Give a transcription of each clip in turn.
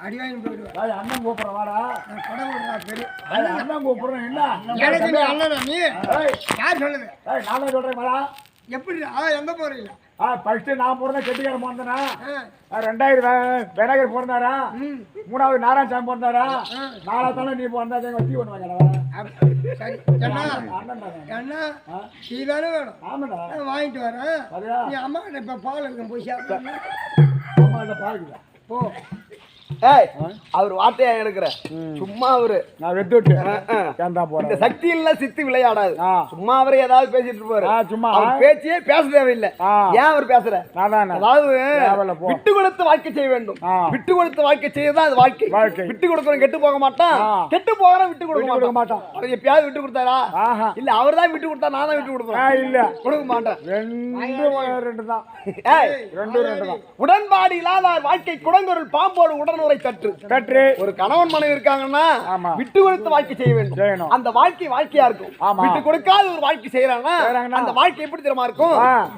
அடி வாங்கி போயிடுவேன் அண்ணன் கூப்பிடுறேன் வாடா நான் கொடை விடுறா பெரிய அண்ணன் கூப்பிடுறேன் என்ன எனக்கு நீ அண்ணனா நீ டேய், யார் சொல்லுது நானே சொல்றேன் வாடா எப்படி ஆ எந்த போறீங்க ஆ ஃபர்ஸ்ட் நான் பிறந்தேன் கெட்டிக்காரன் பிறந்தேனா ரெண்டாயிரம் விநாயகர் பிறந்தாரா மூணாவது நாராயணசாமி பிறந்தாரா நாலாவது நீ பிறந்தா எங்க வட்டி ஒன்று வாங்கடா வேணும் ஆமாடா வாங்கிட்டு வரேன் அம்மா கிட்ட இப்ப பால் இருக்கும் போய் சாப்பிடுங்க போமாட்ட பாருங்க. போ. ஏய் அவர் வார்த்தையா எடுக்கிற? சும்மா அவரு. நான் வெட்டு விட்டு. ஏன்டா இந்த போறேன் சக்தி இல்ல சித்து விளையாடாது. சும்மா அவரே ஏதாவது பேசிட்டு இருப்பாரு. சும்மா. அவர் பேச்சே பேச தேவையில்லை. ஏன் அவர் பேசுற? அதாவது. விட்டு கொடுத்து வாழ்க்கை செய்ய வேண்டும். விட்டு கொடுத்து வாழ்க்கை செய்யதான் அது வாழ்க்கை. விட்டு கொடுக்கறவன் கெட்டு போக மாட்டான். கெட்டு போகிறவன் விட்டு கொடுக்க மாட்டான். அவர் எப்பயாவது விட்டு கொடுத்தாரா? இல்ல அவர் தான் விட்டு கொடுத்தா நான் தான் விட்டு கொடுப்பேன். இல்ல. கொடுக்க மாட்டேன். ரெண்டு ரெண்டு தான் ரெண்டு ரெண்டு தான் உடன்பாடு இல்லாத வாழ்க்கை குடங்கொருள் பாம்போடு உடனுரை தற்று கட்டு ஒரு கணவன் மனைவி இருக்காங்கன்னா. விட்டு கொடுத்து வாழ்க்கை செய்ய வேண்டும். அந்த வாழ்க்கை வாழ்க்கையா இருக்கும். விட்டு கொடுக்காத ஒரு வாழ்க்கை செய்யறாங்கன்னா? அந்த வாழ்க்கை எப்படி தெரியுமா இருக்கும்.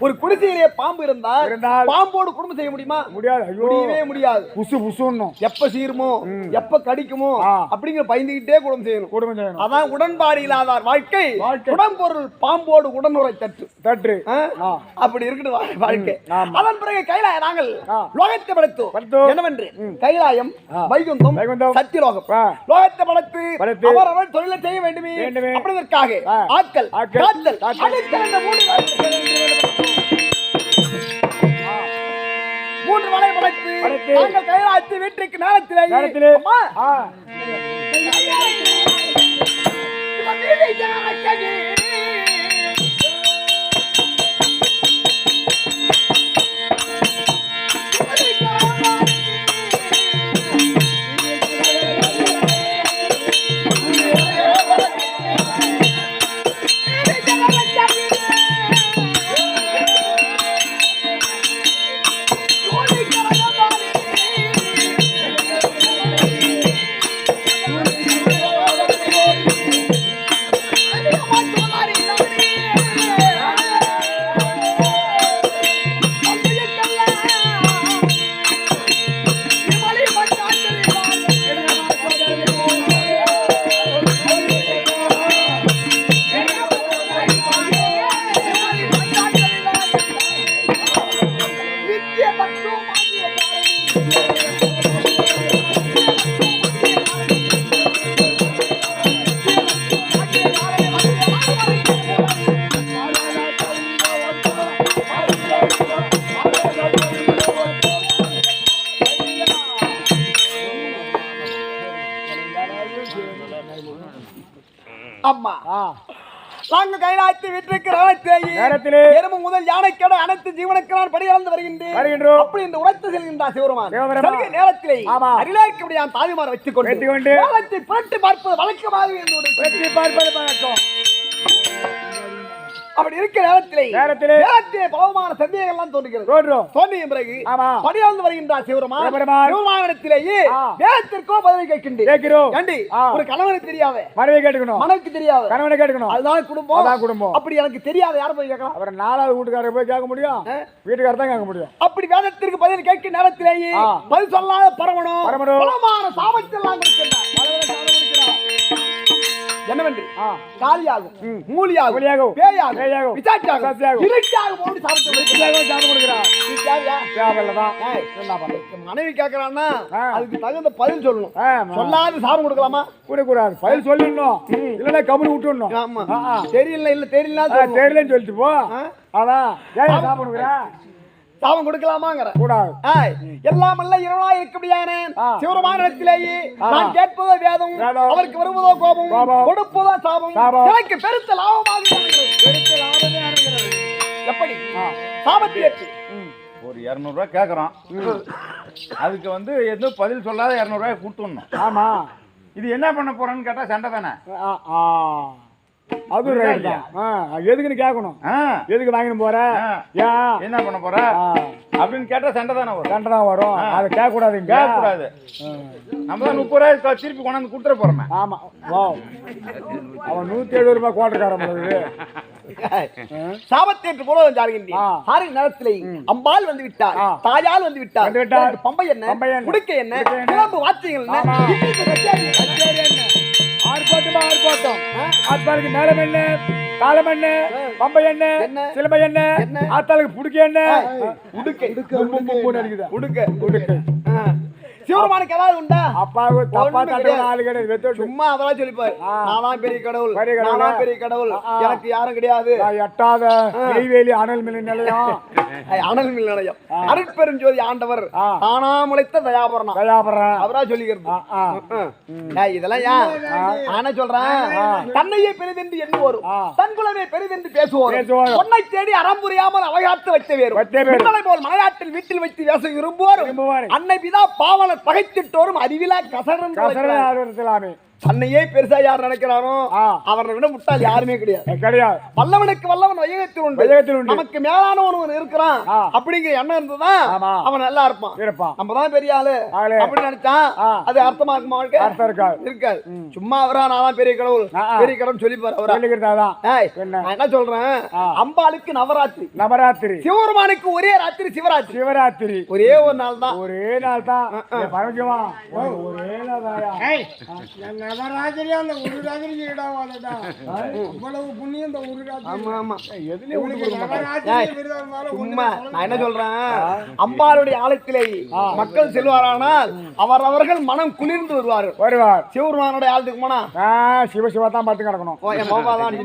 ஒரு குடிசையிலே பாம்பு இருந்தா? பாம்போடு குடும்பம் செய்ய முடியுமா முடியாது முடியவே முடியாது புசு புசுன்னும் எப்ப சீருமோ எப்ப கடிக்குமோ. அப்படிங்கிற பயந்துகிட்டே குடும்பம் செய்யணும் குடும்பம் செய்யணும் அதான் உடன்பாடு இல்லாதார் வாழ்க்கை. குடம்பொருள் பாம்போடு உடனுரை தட்டு? ஆ. அப்படி இருக்குது வா- வாழ்க்கை. அதன் பிறகு கைலாய நாங்கள். லோகத்தை படைத்தோம். என்னவென்று கைலாயம் ஆ. வைகுந்தம். சத்தியலோகம். லோகத்தை படைத்து. அவரவர் தொழிலை செய்ய வேண்டுமே. அப்படிதற்காக. ஆட்கள். காத்தல் மூன்று வலை படைத்து. நாங்கள் கைலாயத்து வீட்டுக்கு நேரத்திலே. அம்மா நாங்கள் கைலாயத்தை வீட்டிற்கு நேரத்திலேயே நேரத்திலே எறும்பு முதல் யானைக்கட அனைத்து ஜீவனுக்கு நான் படியிழந்து வருகின்றேன் வருகின்றோம். அப்படி இந்த உரைத்து செல்கின்றார் சிவருமான். செல்கிற நேரத்திலே ஆமா. அருளாய்க்கபடியான் தாய்மார் வைத்துக் கொண்டு புரட்டி பார்ப்பது வழக்கமாக பார்ப்பது பழக்கம் அப்படி இருக்கிற நேரத்திலே நேரத்திலே நேரத்திலே பலமான சந்தேகங்கள் எல்லாம் தோன்றுகிறது. தோன்றும். தோன்றிய பிறகு ஆமா. படியாழ்ந்து வருகின்றார் சிவருமான் ஆ. வேதத்திற்கோ பதில் கேட்கின்றேன். கேட்கிறோம். ஏண்டி. ஒரு கணவனுக்கு தெரியாத. மனைவி கேட்டுக்கணும். மனைவிக்கு தெரியாத. கணவனை கேட்டுக்கணும். அதுதான் குடும்பம். அதான் குடும்பம். அப்படி எனக்கு தெரியாத யார் போய் கேட்கலாம்? அப்புறம் நாலாவது வீட்டுக்காரர் போய் கேட்க முடியும். வீட்டுக்காரர் தான் கேட்க முடியும். அப்படி வேதத்திற்கு பதில் கேட்கும் நேரத்திலேயே. பதில் சொல்லாத பரமனும் பரமனும். பலமான சாபத்தெல்லாம் கொடுக்கின்றார். பலவித சாபம் கொடுக்கிறார். என்னவென்று? காலியாகும். மூலியாகும் மூலியாகும். பேயாகும் பேயாகும். இருட்டாகும் போட்டு கொடுக்குறான் என்ன பண்றது மனைவி கேட்கறான்னா. அதுக்கு தகுந்த பதில் சொல்லணும். சொல்லாத சாபம் கொடுக்கலாமா? கூடக்கூடாது பதில் சொல்லிடணும். இல்லைன்னா கம்பெனி விட்டுடணும். ஆமா. தெரியல இல்ல தெரியல தெரியலன்னு சொல்லிட்டு போ. அதான் ஏன் சாப்பிட கொடுக்குறா? சாபம் கொடுக்கலாமாங்கிற கூடாது எல்லாம் அல்ல இரவா இருக்கபடியான ஆ. சிவருமானிடத்திலேயே ஆ. நான் கேட்பதோ வேதம். அவருக்கு வருவதோ கோபம். கொடுப்பதோ சாபம். எனக்கு பெருத்த லாபமாக. பெருத்த லாபமே. எப்படி. சாபத்தை. ஒரு இரநூறுவா கேட்குறோம் அதுக்கு வந்து எதுவும் பதில் சொல்லாத இரநூறுவாய் கொடுத்துடணும் ஆமா இது என்ன பண்ண போறேன்னு கேட்டால் சண்டை தானே. அது ரைட் தான். எதுக்குன்னு கேட்கணும். எதுக்கு வாங்கிட்டு போற. ஏன் என்ன பண்ண போற? அப்படின்னு கேட்டா சண்டை தானே வரும். சண்டை தான் வரும். அதை கேட்க கூடாதுங்க கேட்க கூடாது நம்ம தான் முப்பது ரூபாய் திருப்பி கொண்டாந்து கொடுத்துட போறோமே. ஆமா. வா அவன் நூத்தி எழுபது ரூபாய் கோட்டக்காரன் சாபத்தேற்று போல ஜாருகின்றி ஆ. சாரி நேரத்திலே அம்பாள் வந்து விட்டார். தாயால் வந்து விட்டார். பம்பை என்ன? குடுக்கை என்ன? கிளம்பு வாத்தியங்கள் என்ன? ஆமா. இன்னைக்கு கச்சேரி. ஆர்ப்பாட்டமா ஆர்ப்பாட்டம் ஆத்தாளுக்கு மேல என்ன காலம் என்ன பம்பை என்ன என்ன? சிலம்பை என்ன? ஆத்தாளுக்கு புடிக்க என்ன உடுக்கை. சிவருமானுக்கு ஏதாவது உண்டா? அப்பாவுக்கு தப்பா கிடையாது. ஆளு கிடையாது சும்மா அதெல்லாம் சொல்லிப்பாரு. நான் பெரிய கடவுள். பெரிய கடவுள். பெரிய கடவுள். எனக்கு யாரும் கிடையாது. எட்டாத நெய்வேலி அனல் மில் நிலையம். அனல் மில் நிலையம். அருட்பெருஞ்சோதி ஆண்டவர். ஆ. தானா முளைத்த தயாபரணம் தயாபுரம். அவரா சொல்லிக்கிறது. இதெல்லாம் ஏன் என்ன சொல்றேன். தன்னையே பெரிதென்று எண்ணுவோரும். தன் குலமே பெரிதென்று பேசுவோரும். பொன்னை தேடி அறம் புரியாமல் அவையாத்து வைத்த. மின்னலை போல் மலையாட்டில் வீட்டில் வைத்து பேச விரும்புவோரும். அன்னை பிதா பாவன பகைத்திட்டோரும் அறிவிலா கசரன் கசர ஆர்வத்திலாமே தன்னையே பெருசா யார் நினைக்கிறானோ ஆ. அவரை விட முட்டாள் யாருமே கிடையாது. கிடையாது. வல்லவனுக்கு வல்லவன் வையகத்தில் உண்டு. வையகத்தில் உண்டு. நமக்கு மேலானவன் ஒருவன் இருக்கிறான். அப்படிங்கிற எண்ணம் இருந்ததுதான் ஆமா. அவன் நல்லா இருப்பான். இருப்பான். நம்ம தான் பெரிய ஆளு. அப்படின்னு நினைச்சான். அது அர்த்தமா இருக்குமா அவனுக்கு? அர்த்தம் இருக்காது. இருக்காது. சும்மா அவரா நான் தான் பெரிய கடவுள். பெரிய கடவுள் சொல்லிப்பாரு அவரா. சொல்லிக்கிறதாதான் ஏய், என்ன? நான் என்ன சொல்றேன். அம்பாளுக்கு நவராத்திரி. நவராத்திரி. சிவபெருமானுக்கு ஒரே ராத்திரி சிவராத்திரி. சிவராத்திரி. ஒரே ஒரு நாள் தான் ஒரே நாள் தான் ஒரே நாள் தாயா அந்த ஒரு புண்ணியம் இந்த ஒரு ராத்திரி ஆமா சும்மா நான் என்ன சொல்றேன்? அம்பாளுடைய ஆலயத்திலே மக்கள் செல்வாரானால் அவரவர்கள் மனம் குளிர்ந்து வருவார்கள். வருவார். சிவபெருமானுடைய ஆலயத்துக்கு போனா? ஆ சிவ சிவா தான் பார்த்து கிடக்கணும். மாமா தான்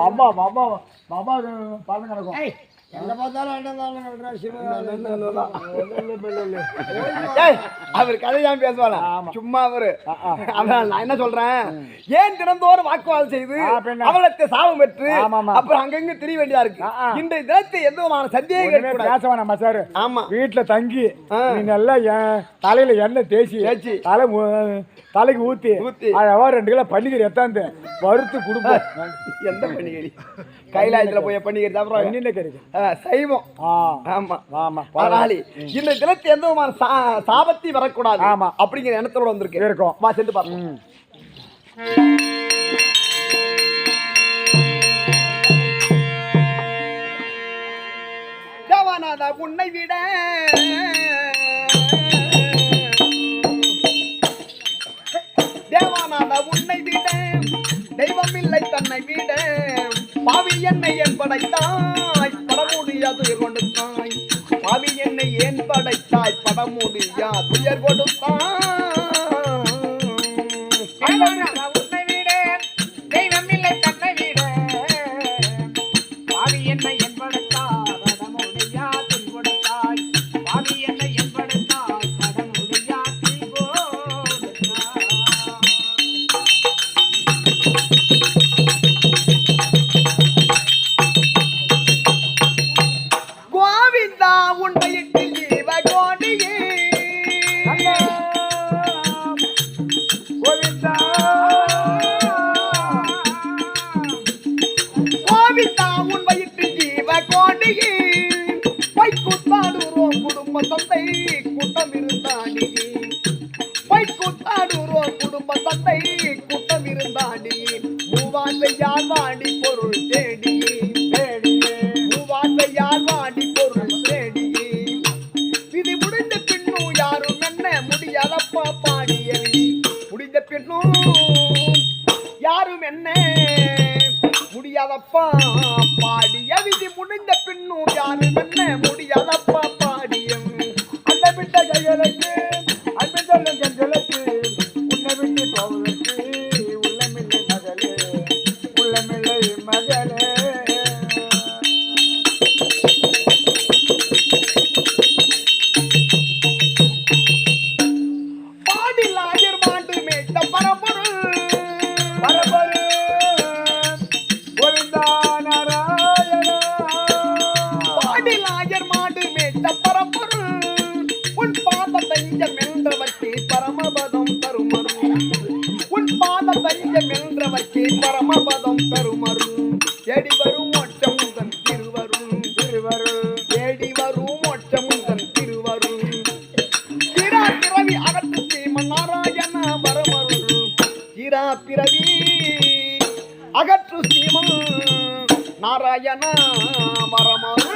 பாபா பாபா பாபா பார்த்து கிடக்கும். எங்க பார்த்தாலும் அண்ணன் தான் சிவன் அவர் கதையாம் ஆமா. சும்மா அவரு நான் என்ன சொல்றேன் ஏன் தினந்தோறும் வாக்குவாதம் செய்து. அவளத்தை சாபம் பெற்று. அப்புறம் அங்கங்க திரிய வேண்டியா இருக்கு. இன்றைய தினத்தை எந்த விதமான சந்தேகம் ஒண்ணுமே கேட்கக்கூடாது. பேச வேணாம் மச்சாரு ஆமா வீட்டுல தங்கி நல்லா தலையில எண்ணெய் தேய்ச்சி தேய்ச்சி. தலை தலைக்கு ஊத்தி. ஊத்தி. அழகா ரெண்டு கிலோ பன்னிக்கறி எத்தாந்து வறுத்து கொடுப்போம் எந்த பண்டிகை கைலாயத்துல போய் பண்டிகை அப்புறம் பன்னின கறி சைவம். ஆமா. ஆமா அதனாலே இந்த தினத்தை எந்த விதமான சா- சாபத்தி வரக்கூடாது ஆமா. அப்படிங்கிற எண்ணத்தோட வந்திருக்கு. இருக்கும். வா சென்று பார்ப்போம். உன்னை விட தெய்வம் இல்லை தன்னை வீட. பாவி என்னை என் படைத்தாய்? படமுடியா துயர் கொடுத்தாய்? பாவி என்னை ஏன் படைத்தாய்? படமுடியா துயர் கொடுத்தாய்? யாரும் என்ன? முடியாதப்பா. பாடிய விதி முடிந்த பின்னும் யாரும் என்ன? முடியாதப்பா. Jayana Marama. -mar.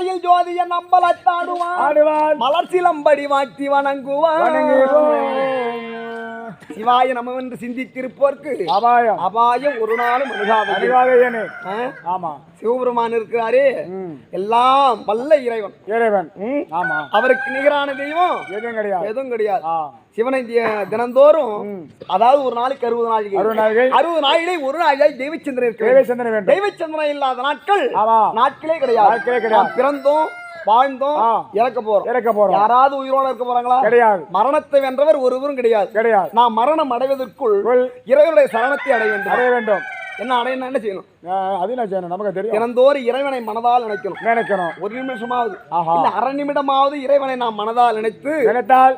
அலையில் ஜோதிய நம்பலத்தாடுவான். ஆடுவான். மலர் சிலம்படி வாட்டி வணங்குவான். சிவாய நமவென்று சிந்தித்திருப்போர்க்கு அபாயம். அபாயம் ஒரு நாளும் ஆ? ஆமா. சிவபெருமான் இருக்கிறாரே. எல்லாம் வல்ல இறைவன். இறைவன். ஆமா. அவருக்கு நிகரான தெய்வம் எதுவும் கிடையாது. எதுவும் கிடையாது. சிவனை தினந்தோறும் அதாவது ஒரு நாளைக்கு அறுபது நாளைக்கு அறுபது நாளிலே ஒரு நாளிலே தெய்வச்சந்திரன் இருக்க. தெய்வச்சந்திரன் இல்லாத நாட்கள் நாட்களே கிடையாது. கிடையாது. பிறந்தோம் வாழ்ந்தோம். இறக்க போறோம். இறக்க போறோம். யாராவது உயிரோட இருக்க போறாங்களா? கிடையாது. மரணத்தை வென்றவர் ஒருவரும் கிடையாது. கிடையாது. நாம் மரணம் அடைவதற்குள் கொள். இறைவனுடைய சரணத்தை அடைய வேண்டும். அடைய வேண்டும். என்ன அடையணும் என்ன செய்யணும்? அது செய்யணும்? நமக்கு தெரியும். தினந்தோறும் இறைவனை மனதால் நினைக்கணும். நினைக்கணும். ஒரு நிமிஷமாவது. இல்ல அரை நிமிடமாவது இறைவனை நாம் மனதால் நினைத்து நினைத்தால்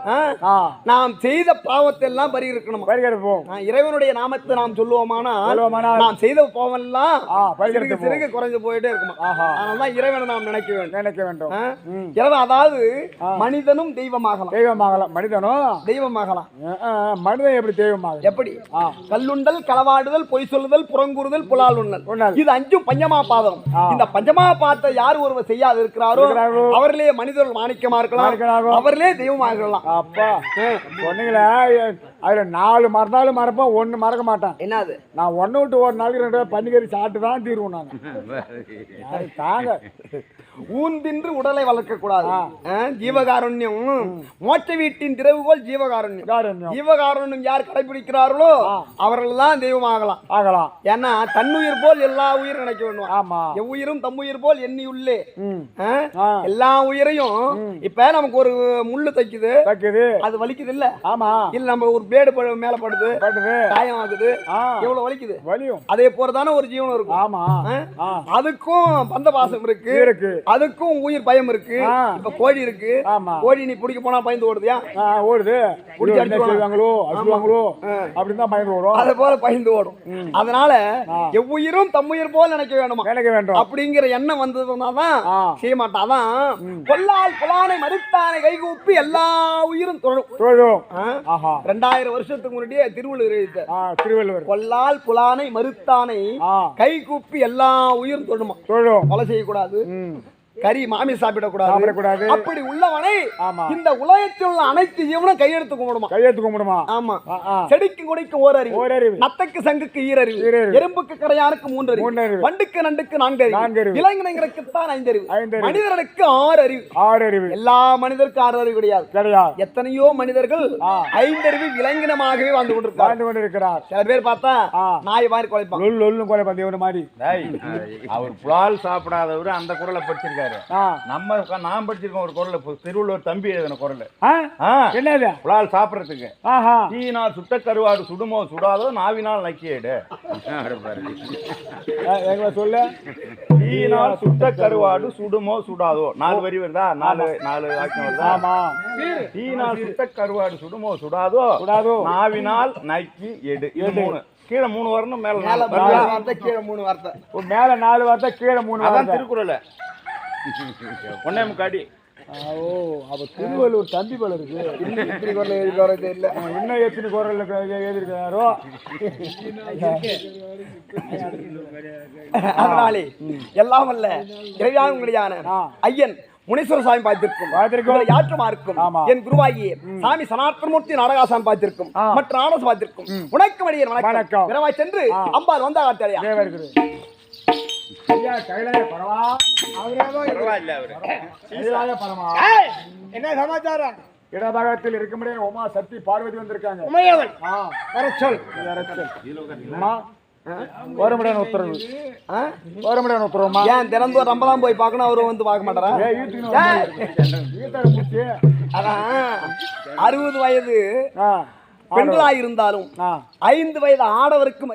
நாம் செய்த பாவத்தை எல்லாம் பரிகரிக்கணும் பரிகரிப்பு போம் ஆ, இறைவனுடைய நாமத்தை நாம் சொல்லுவோமானால் நாம் செய்த பாவம் எல்லாம் சிறுக சிறுக குறைஞ்சு போயிட்டே இருக்குமா? ஆஹா. அதனாலதான் இறைவனை நாம் நினைக்க வேண்டும். நினைக்க வேண்டும். இறைவன் அதாவது மனிதனும் தெய்வமாகலாம். தெய்வமாகலாம். மனிதனும் தெய்வமாகலாம். மனிதன் எப்படி தெய்வமாகலாம் எப்படி? கல்லுண்டல் களவாடுதல் பொய் சொல்லுதல் புறங்கூறுதல் புலால் உண்ணல். இது அஞ்சும் பஞ்சமா பாதம். இந்த பஞ்சமா பாதத்தை யார் ஒருவர் செய்யாது இருக்கிறாரோ. அவர்களே மனிதர்கள் மாணிக்கமா இருக்கலாம். அவர்களே தெய்வமாக இருக்கலாம் அப்பா சொன்னீங்களே அதுல நாலு மறந்தாலும் மறப்போம் ஒண்ணு மறக்க மாட்டேன். என்னது? நான் ஒண்ணு விட்டு ஒரு நாளைக்கு ரெண்டு பேர் பன்னிக்கறி சாப்பிட்டு தான் தீருவோம் நான் அது தாங்க? ஊன்பின்று உடலை வளர்க்க கூடாது. ஆ. ஆ, ஜீவகாருண்யம். மோட்ச வீட்டின் திறவுகோல் ஜீவகாருண்யம். காரண்யம் ஜீவகாருண்யம் யார் கடைபிடிக்கிறார்களோ அவர்கள் தான் தெய்வமாகலாம். ஆகலாம். ஏன்னா தன்னுயிர் போல் எல்லா உயிரும் நினைக்க வேண்டும். ஆமா. எவ்வுயிரும் தம்முயிர் போல் எண்ணி உள்ளே. எல்லா உயிரையும் இப்ப நமக்கு ஒரு முள்ளு தைக்குது. தக்குது. அது வலிக்குது இல்ல? ஆமா. இல்ல நம்ம ஒரு படு- மேல படுது பட்டுது காயம் ஆகுது எவ்வளவு வலிக்குது? வலியும். அதே போறதான ஒரு ஜீவனம் இருக்கும். ஆமா. அதுக்கும் பந்த பாசம் இருக்கு. இருக்கு. அதுக்கும் உயிர் பயம் இருக்கு. இப்ப கோழி இருக்கு. ஆமா. கோழி நீ பிடிக்க போனா பயந்து ஓடுதியா? ஓடுது. புடிச்சு. செய்வாங்களோ? அடிச்சுவாங்களோ அப்படின்னு தான் பயந்து வரும் அது போல பயந்து ஓடும். அதனால. எவ்வுயிரும் தம்முயிர் போல் நினைக்க வேணுமா நினைக்க வேண்டும். அப்படிங்கிற எண்ணம் வந்ததுனாதான் ஆ. செய்ய மாட்டாதான் கொல்லால் புலானை மறுத்தானை கைகூப்பி எல்லா உயிரும் தொழும் தொழும் ஆ? ரெண்டாயிரம் வருஷத்துக்கு முன்னாடியே திருவள்ளுவர் எழுதிட்டார். திருவள்ளுவர். கொல்லால் புலானை மறுத்தானை கை கூப்பி எல்லா உயிரும் தொழுமா? தொழும். கொலை செய்யக்கூடாது. கறி மாமி சாப்பிடக்கூடாது. சாப்பிடக்கூடாது. அப்படி உள்ளவனை ஆமா. இந்த உலகத்தில் உள்ள அனைத்து ஜீவனும் கையெடுத்து கும்பிடுமா? கையெழுத்து கும்பிடுமா? ஆமா. செடிக்கு கொடிக்கு ஓரறிவு. ஓரறிவு. நத்தைக்கு சங்குக்கு ஈரறிவு. எறும்புக்கு கரையானுக்கு மூன்றறிவு. மூன்றறிவு. வண்டுக்கு நண்டுக்கு நான்கறிவு. நான்கறிவு. விலங்கினங்களுக்குத்தான் ஐந்தறிவு. ஐந்தறிவு. மனிதர்களுக்கு ஆறு அறிவு ஆறு அறிவு எல்லா மனிதருக்கும் ஆறு அறிவு கிடையாது. கிடையாது. எத்தனையோ மனிதர்கள் ஆ. ஐந்தறிவு விலங்கினமாகவே வாழ்ந்து கொண்டிருக்காங்க வாழ்ந்து கொண்டு இருக்கிறார் சில பேர் பார்த்தா. நாய் மாதிரி குலைப்பான். லொல்லும் கொலை பந்தயம் மாதிரி. டேய், அவர் புலால் சாப்பிடாதவர் அந்த குரலை படிச்சிருக்காரு ஆ. நம்ம நான் படிச்சிருக்கோம் ஒரு குரல். திருவள்ளுவர் தம்பி எழுதின குரல். என்னது? புலால் சாப்பிடறதுக்கு. தீயினால் சுட்ட கருவாடு சுடுமோ சுடாதோ நாவினால் நக்கியேடு சொல்லு. தீயினால் சுட்ட கருவாடு சுடுமோ சுடாதோ. நாலு வரி வருதா? நாலு நாலு வாக்கியம் வருதா? ஆமா. தீயினால் சுட்ட கருவாடு சுடுமோ சுடாதோ? சுடாதோ. நாவினால் நக்கி எடு. இது மூணு. கீழே மூணு வரணும் மேல நாலு. வார்த்தை கீழே மூணு வார்த்தை. மேல நாலு வார்த்தை கீழே மூணு அதான் வார்த்தை. திருக்குறள். ஒன்னே முக்காடி. ஓ அப்ப திருவள்ளூர் தம்பி போல இருக்கு இப்படி குரல் எழுதி இல்ல இன்னும் எத்தனை குரல் எழுதிருக்காரோ அதனாலே எல்லாம் அல்ல இறைவாங்குடியான ஆ. ஐயன் முனீஸ்வர சாமி பார்த்திருக்கும். யாற்றுமா இருக்கும். என் குருவாகிய சாமி சனாத்தனமூர்த்தி நாடகாசாமி பார்த்திருக்கும். மற்ற ஆனஸ் பார்த்திருக்கும். உனக்கு மணியன் வணக்கம். வணக்கம். விரைவாய் சென்று. அம்பாள் வந்தா இருக்குது ஐயா கைலாய பரவா. பரவாயில்ல அவரு. பரமா என்ன சமாச்சாரம்? இடபாகத்தில் இருக்க முடியாது. உமா சக்தி பார்வதி வந்திருக்காங்க. உத்தரவு. உத்தரவுமா ஏன் போய் பார்க்கணும் வந்து பார்க்க மாட்டாரா? அறுபது வயது ஆ பெண்களாய் இருந்தாலும் ஐந்து வயது ஆடவருக்கும்